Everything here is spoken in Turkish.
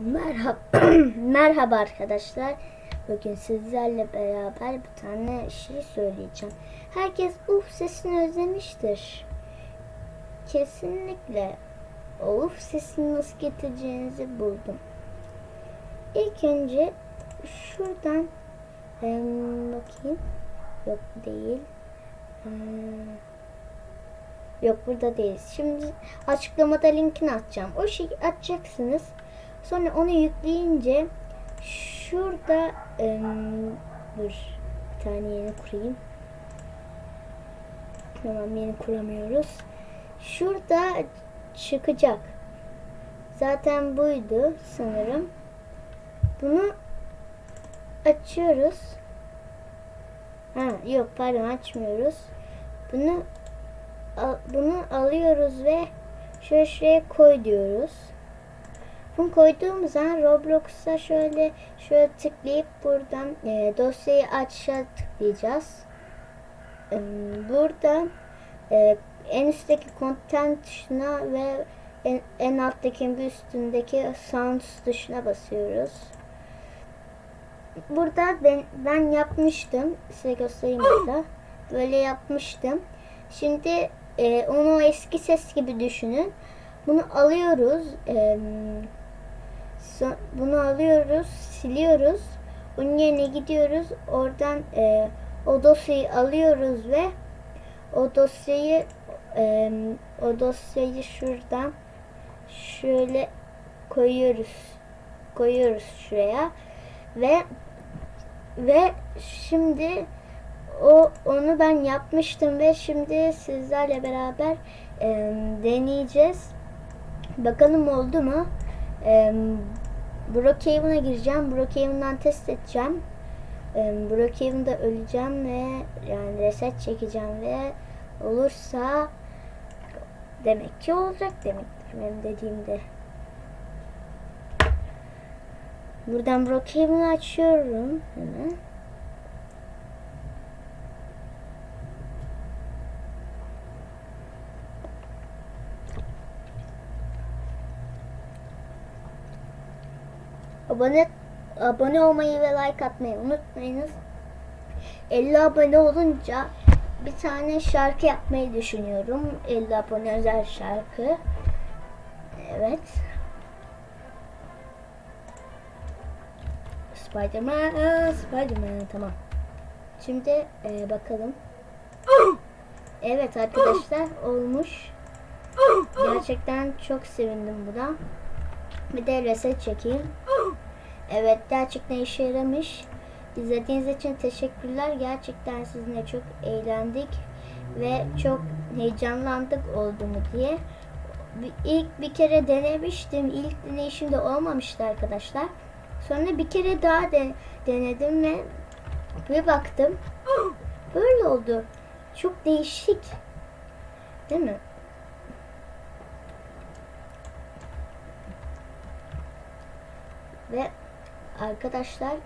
Merhaba, merhaba arkadaşlar. Bugün sizlerle beraber bir tane şey söyleyeceğim. Herkes uf sesini özlemiştir. Kesinlikle o uf sesini nasıl getireceğinizi buldum. İlk önce şuradan em, bakayım. Yok değil. Hmm. Yok burada değil. Şimdi açıklamada linkini atacağım. O şeyi açacaksınız. Sonra onu yükleyince şurada dur bir tane yeni kurayım. Tamam yeni kuramıyoruz. Şurada çıkacak. Zaten buydu sanırım. Bunu açıyoruz. Ha yok pardon açmıyoruz. Bunu al- bunu alıyoruz ve şöyle şuraya koy diyoruz. Bunu koyduğumuz zaman Roblox'a şöyle şöyle tıklayıp buradan e, dosyayı aç'a tıklayacağız. E, buradan e, en üstteki content tuşuna ve en, en alttaki bir üstündeki sounds tuşuna basıyoruz. Burada ben, ben yapmıştım. Size göstereyim burada. Böyle yapmıştım. Şimdi e, onu eski ses gibi düşünün. Bunu alıyoruz. E, bunu alıyoruz, siliyoruz. Onun yerine gidiyoruz. Oradan e, o dosyayı alıyoruz ve o dosyayı e, o dosyayı şuradan şöyle koyuyoruz. Koyuyoruz şuraya ve ve şimdi o onu ben yapmıştım ve şimdi sizlerle beraber e, deneyeceğiz. Bakalım oldu mu? E, Brookhaven'a gireceğim. Brookhaven'dan test edeceğim. E, Brookhaven'da öleceğim ve yani reset çekeceğim ve olursa demek ki olacak demektir benim dediğimde. Buradan Brookhaven'ı açıyorum hemen. Abone abone olmayı ve like atmayı unutmayınız. 50 abone olunca bir tane şarkı yapmayı düşünüyorum. 50 abone özel şarkı. Evet. Spiderman, Spiderman tamam. Şimdi e, bakalım. Evet arkadaşlar olmuş. Gerçekten çok sevindim buna. Bir de reset çekeyim. Evet gerçekten işe yaramış. İzlediğiniz için teşekkürler. Gerçekten sizinle çok eğlendik ve çok heyecanlandık oldu mu diye. İlk bir kere denemiştim. İlk deneyişimde olmamıştı arkadaşlar. Sonra bir kere daha de, denedim ve bir baktım. Böyle oldu. Çok değişik. Değil mi? Ve arkadaşlar